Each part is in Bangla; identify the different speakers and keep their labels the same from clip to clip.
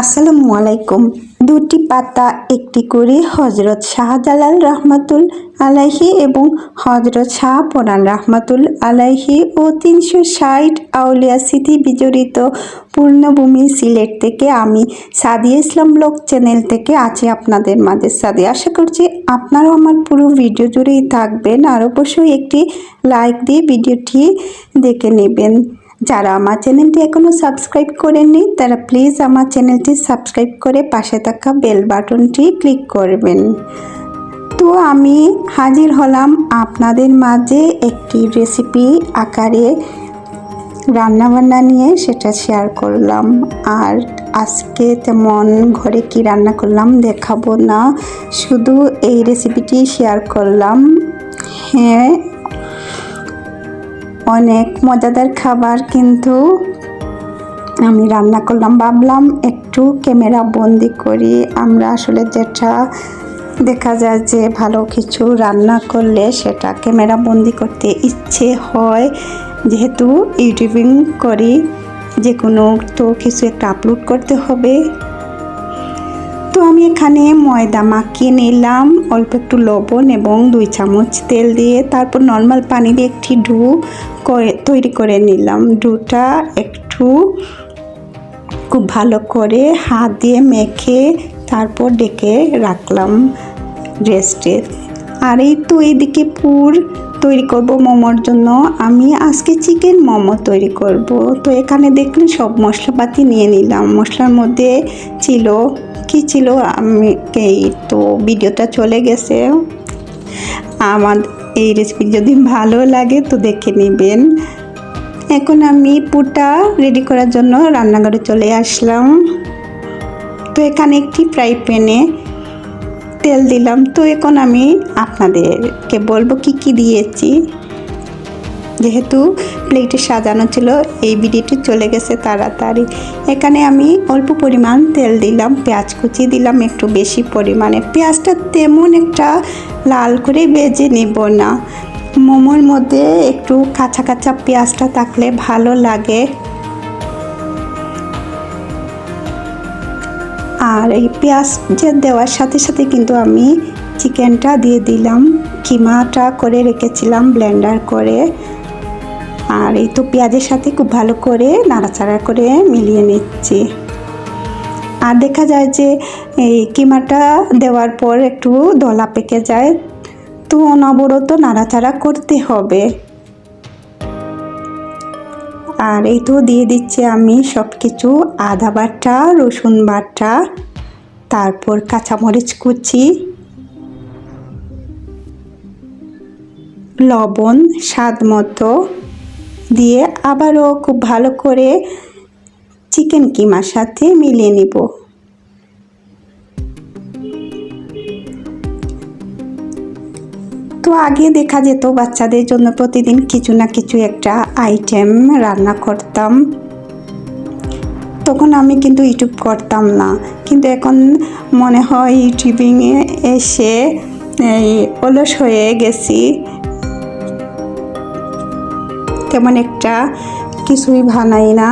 Speaker 1: আসসালামু আলাইকুম। দুটি পাতা, একটি করে হজরত শাহজালাল রহমাতুল আলাইহি এবং হজরত শাহ পরান রহমাতুল আলাইহি ও তিনশো ষাট আউলিয়া স্মৃতি বিজড়িত পূর্ণভূমি সিলেট থেকে আমি সাদিয়া ইসলাম ব্লগ চ্যানেল থেকে আছি আপনাদের মাঝে। সাদিয়া, আশা করছি আপনারাও আমার পুরো ভিডিও জুড়েই থাকবেন। আর অবশ্যই একটি লাইক দিয়ে ভিডিওটি দেখে নেবেন। যারা আমার চ্যানেলটি এখনও সাবস্ক্রাইব করেননি, তারা প্লিজ আমার চ্যানেলটি সাবস্ক্রাইব করে পাশে থাকা বেল বাটনটি ক্লিক করবেন। তো আমি হাজির হলাম আপনাদের মাঝে একটি রেসিপি আকারে রান্নাবান্না নিয়ে, সেটা শেয়ার করলাম। আর আজকে তেমন ঘরে কি রান্না করলাম দেখাবো না, শুধু এই রেসিপিটি শেয়ার করলাম। হ্যাঁ অনেক মজাদার খাবার, কিন্তু আমি রান্না করলাম, ভাবলাম একটু ক্যামেরা বন্দি করি। আমরা আসলে যেটা দেখা যায় যে ভালো কিছু রান্না করলে সেটা ক্যামেরা বন্দি করতে ইচ্ছে হয়। যেহেতু ইউটিউবিং করি যে কোনো তো কিছু একটা আপলোড করতে হবে। তো আমি এখানে ময়দা মাখিয়ে নিলাম, অল্প একটু লবণ এবং দুই চামচ তেল দিয়ে তারপর নর্মাল পানি দিয়ে একটি ডু করে, তৈরি করে নিলাম। ডুটা একটু খুব ভালো করে হাত দিয়ে মেখে তারপর ডেকে রাখলাম রেস্টে। আর এই তো এইদিকে পুর তৈরি করব মোমোর জন্য। আমি আজকে চিকেন মোমো তৈরি করব। তো এখানে দেখলেন সব মশলাপাতি নিয়ে নিলাম। মশলার মধ্যে ছিল কি ছিল আমি এই তো ভিডিওটা চলে গেছে। আমার এই রেসিপি যদি ভালো লাগে তো দেখে নেবেন। এখন আমি পুরটা রেডি করার জন্য রান্নাঘরে চলে আসলাম। তো এখানে একটি ফ্রাই প্যানে তেল দিলাম। তো এখন আমি আপনাদেরকে বলব কি কি দিয়েছি। যেহেতু প্লেটে সাজানো ছিল, এই বিডিটি চলে গেছে তাড়াতাড়ি। এখানে আমি অল্প পরিমাণ তেল দিলাম, পেঁয়াজ কুচি দিলাম, একটু বেশি পরিমাণে। পেঁয়াজটা তেমন একটা লাল করে বেজে নেব না। মোমোর মধ্যে একটু কাঁচা কাঁচা পেঁয়াজটা থাকলে ভালো লাগে। আর এই পেঁয়াজ যে দেওয়ার সাথে সাথে কিন্তু আমি চিকেনটা দিয়ে দিলাম। কিমাটা করে রেখেছিলাম, ব্লেন্ডার করে। আর এই তো পেঁয়াজের সাথে খুব ভালো করে নাড়াচাড়া করে মিলিয়ে নিচ্ছি। আর দেখা যায় যে এই কিমাটা দেওয়ার পর একটু দলা পেকে যায়, তো অনবরত নাড়াচাড়া করতে হবে। আর এই তো দিয়ে দিচ্ছি আমি সব কিছু আদা বাটা, রসুন বাটা, তারপর কাঁচামরিচ কুচি, লবণ, স্বাদ মতো। দিয়ে আবারও খুব ভালো করে চিকেন কিমার সাথে মিলিয়ে নিব। তো আগে দেখা যেত বাচ্চাদের জন্য প্রতিদিন কিছু না কিছু একটা আইটেম রান্না করতাম। তখন আমি কিন্তু ইউটিউব করতাম না। কিন্তু এখন মনে হয় ইউটিউবিংয়ে এসে অলস হয়ে গেছি। তেমন একটা কিছুই বানাই না।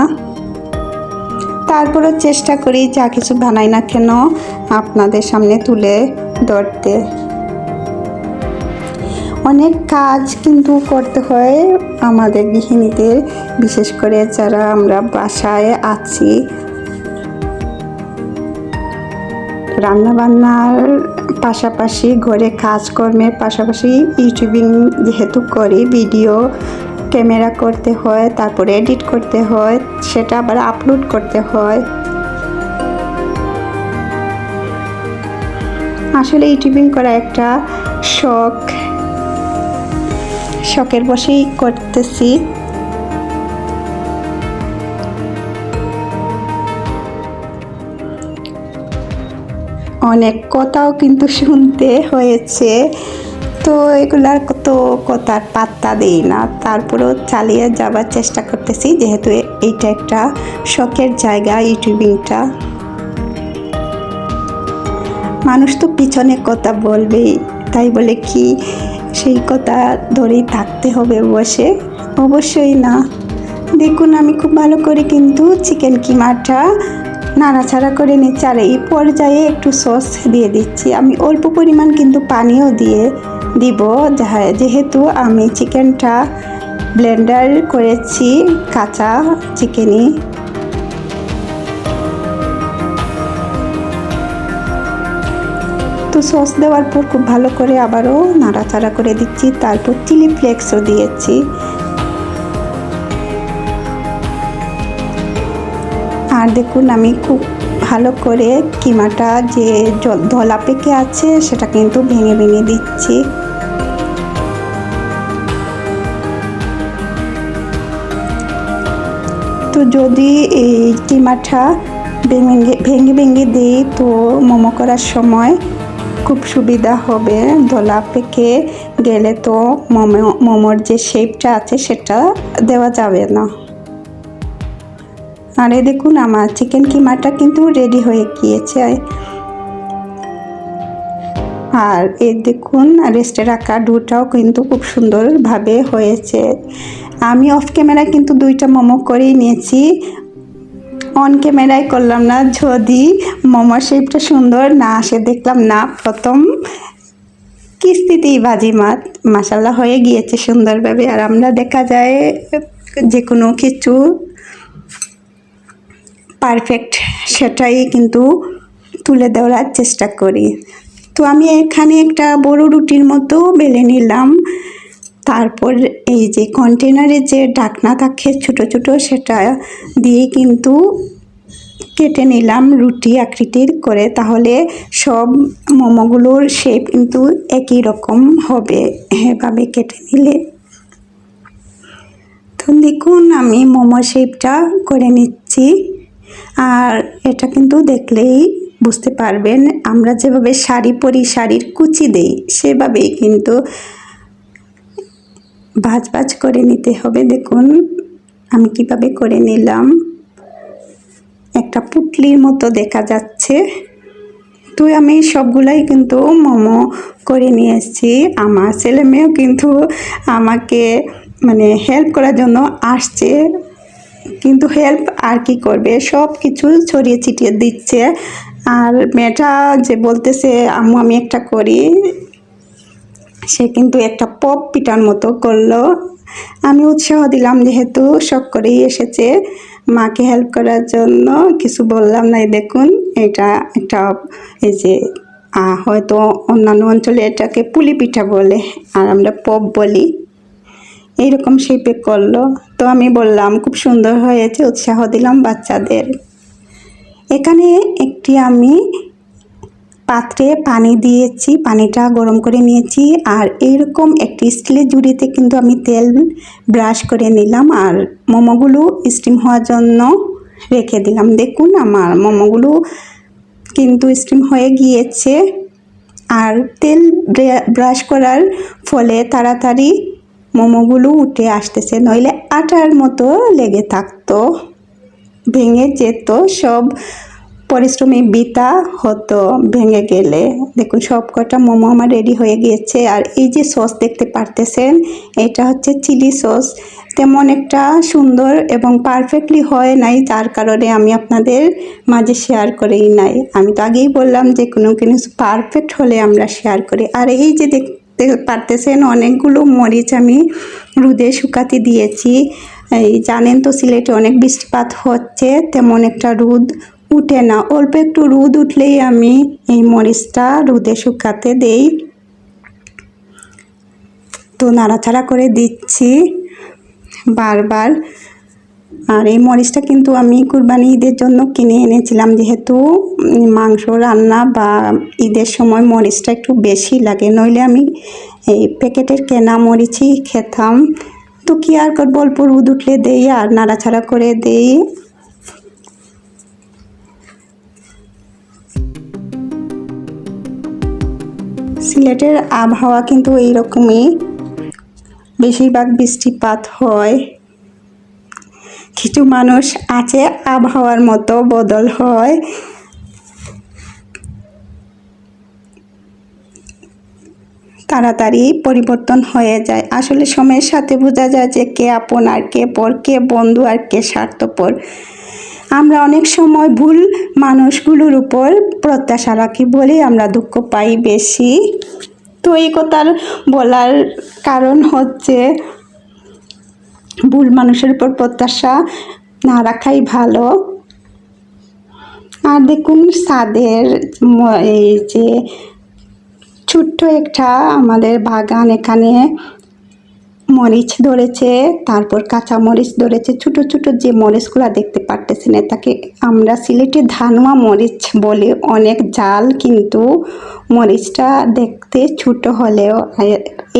Speaker 1: তারপরে চেষ্টা করি যা কিছু বানাই না কেন আপনাদের সামনে তুলে ধরতে। অনেক কাজ কিন্তু করতে হয় আমাদের গৃহিণীদের, বিশেষ করে যারা আমরা বাসায় আছি। রান্নাবান্নার পাশাপাশি ঘরে কাজকর্মের পাশাপাশি ইউটিউবিং যেহেতু করি, ভিডিও ক্যামেরা করতে হয়, তারপরে এডিট করতে হয়, সেটা আবার আপলোড করতে হয়। আসলে ইউটিউবিং করা একটা শখ। শখের বসেই করতেছি। অনেক কথাও কিন্তু শুনতে হয়েছে। তো এগুলার তো কথার পাত্তা দিই না। তারপরেও চালিয়ে যাবার চেষ্টা করতেছি, যেহেতু এইটা একটা শখের জায়গা ইউটিউবিংটা। মানুষ তো পিছনে কথা বলবেই, তাই বলে কি সেই কথা ধরেই থাকতে হবে বসে? অবশ্যই না। দেখুন, আমি খুব ভালো করে কিন্তু চিকেন কিমাটা নাড়াচাড়া করে নিচ্ছি, আর এই পর্যায়ে একটু সস দিয়ে দিচ্ছি। আমি অল্প পরিমাণ কিন্তু পানিও দিয়ে দিব। যাহা- যেহেতু আমি চিকেনটা ব্লেন্ডার করেছি, কাঁচা চিকেনই। তো সস দেওয়ার পর খুব ভালো করে আবারও নাড়াচাড়া করে দিচ্ছি। তারপর চিলি ফ্লেক্সও দিয়েছি। আর দেখুন, আমি খুব ভালো করে কিমাটা যে ধলা পেকে আছে, সেটা কিন্তু ভেঙে ভেঙে দিচ্ছি। তো যদি এই কিমাটা ভেঙে ভেঙে ভেঙে দিই, তো মোমো করার সময় খুব সুবিধা হবে। দোলা পেকে গেলে তো মোমো মোমোর যে শেপটা আছে, সেটা দেওয়া যাবে না। আরে দেখুন, আমার চিকেন কিমাটা কিন্তু রেডি হয়ে গিয়েছে। আর এই দেখুন রেস্টে রাখা ডুটাও কিন্তু খুব সুন্দরভাবে হয়েছে। আমি অফ ক্যামেরা কিন্তু দুইটা মোমো করেই নিয়েছি। অন ক্যামেরায় করলাম না, যদি মোমোর শেপটা সুন্দর না আসে, দেখলাম না, প্রথম কিস্তিতেই বাজি মাত মাসাল্লাহ হয়ে গিয়েছে সুন্দরভাবে। আর আমরা দেখা যায় যে কোনো কিছু পারফেক্ট সেটাই কিন্তু তুলে দেওয়ার চেষ্টা করি। তো আমি এখানে একটা বড় রুটির মতো বেলে নিলাম। তারপর এই যে কন্টেনারে যে ডাকনা থাকে ছোট ছোট সেটা দিয়ে কিন্তু কেটে নিলাম রুটি আকৃতির করে। তাহলে সব মোমোগুলোর শেপ কিন্তু একই রকম হবে এভাবে কেটে নিলে। তো দেখুন, আমি মোমো শেপটা করে নিচ্ছি। আর এটা কিন্তু দেখলেই বুঝতে পারবেন, আমরা যেভাবে শাড়ি পরি, শাড়ির কুচি দেই, সেভাবেই কিন্তু ভাজ ভাজ করে নিতে হবে। দেখুন, আমি কীভাবে করে নিলাম। একটা পুটলির মতো দেখা যাচ্ছে। তো আমি সবগুলাই কিন্তু মোমো করে নিয়ে এসেছি। আমার ছেলে মেয়েও কিন্তু আমাকে মানে হেল্প করার জন্য আসছে। কিন্তু হেল্প আর কি করবে? সব কিছু ছড়িয়ে ছিটিয়ে দিচ্ছে। আর মেয়েটা যে বলতেছে, আম্মু, আমি একটা করি। সে কিন্তু একটা পপ পিটার মতো করল। আমি উৎসাহ দিলাম, যেহেতু শখ করেই এসেছে। মাকে হেল্প করার জন্য কিছু বললাম না এই দেখুন, এটা একটা এই যে হয়তো অন্যান্য অঞ্চলে এটাকে পুলি পিঠা বলে, আর আমরা পপ বলি। এইরকম শেপে করল। তো আমি বললাম, খুব সুন্দর হয়েছে, উৎসাহ দিলাম বাচ্চাদের। এখানে একটি আমি পাত্রে পানি দিয়েছি, পানিটা গরম করে নিয়েছি, আর এইরকম একটি স্টিলের জুড়িতে কিন্তু আমি তেল ব্রাশ করে নিলাম, আর মোমোগুলো স্টিম হওয়ার জন্য রেখে দিলাম। দেখুন আমার মোমোগুলো কিন্তু স্টিম হয়ে গিয়েছে, আর তেল ব্রাশ করার ফলে তাড়াতাড়ি মোমোগুলো উঠে আসতেছে, নইলে আটার মতো লেগে থাকতো, ভেঙে যেত, সব পরিশ্রমী বিতা হতো, ভেঙে গেলে। দেখুন, সব কটা মোমো আমার রেডি হয়ে গিয়েছে। আর এই যে সস দেখতে পারতেছেন, এটা হচ্ছে চিলি সস তেমন একটা সুন্দর এবং পারফেক্টলি হয় নাই যার কারণে আমি আপনাদের মাঝে শেয়ার করেই নাই। আমি তো আগেই বললাম যে কোনো কিছু পারফেক্ট হলে আমরা শেয়ার করি। আর এই যে দেখতে পারতেছেন। অনেকগুলো মরিচ আমি রোদে শুকাতে দিয়েছি। এই জানেন তো সিলেটে অনেক বৃষ্টিপাত হচ্ছে, তেমন একটা রোদ উঠে না। অল্প একটু রোদ উঠলেই আমি এই মরিচটা রোদে শুকাতে দেই। তো নাড়াচাড়া করে দিচ্ছি বারবার। আর এই মরিচটা কিন্তু আমি কুরবানি ঈদের জন্য কিনে এনেছিলাম, যেহেতু মাংস রান্না বা ঈদের সময় মরিচটা একটু বেশি লাগে। নইলে আমি এই প্যাকেটের কেনা মরিচই খেতাম। তো কি আর করব, অল্প রোদ উঠলে দেই আর নাড়াচাড়া করে দেই। সিলেটের আবহাওয়া কিন্তু এইরকমই। বেশিরভাগ বৃষ্টিপাত হয়। কিছু মানুষ আছে, আবহাওয়ার মতো বদল হয়। তাড়াতাড়ি পরিবর্তন হয়ে যায়। আসলে সময়ের সাথে বোঝা যায় যে কে আপন আর কে পর, কে বন্ধু আর কে স্বার্থপর। আমরা অনেক সময় ভুল মানুষগুলোর উপর প্রত্যাশা রাখি বলে আমরা দুঃখ পাই বেশি। তো এই কথার বলার কারণ হচ্ছে ভুল মানুষের উপর প্রত্যাশা না রাখাই ভালো। আর দেখুন সাদের এই যে ছোট্ট একটা আমাদের বাগান এখানে মরিচ ধরেছে, তারপর কাঁচা মরিচ ধরেছে, ছোট ছোট যে মরিচগুলো দেখতে পারতেছেন তাকে আমরা সিলেটে ধানুয়া মরিচ বলি অনেক জাল কিন্তু মরিচটা দেখতে ছোট হলেও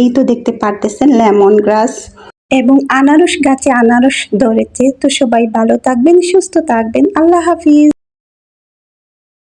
Speaker 1: এই তো দেখতে পারতেছেন লেমন গ্রাস। এবং আনারস গাছে আনারস ধরেছে। তো সবাই ভালো থাকবেন সুস্থ থাকবেন। আল্লাহ হাফিজ।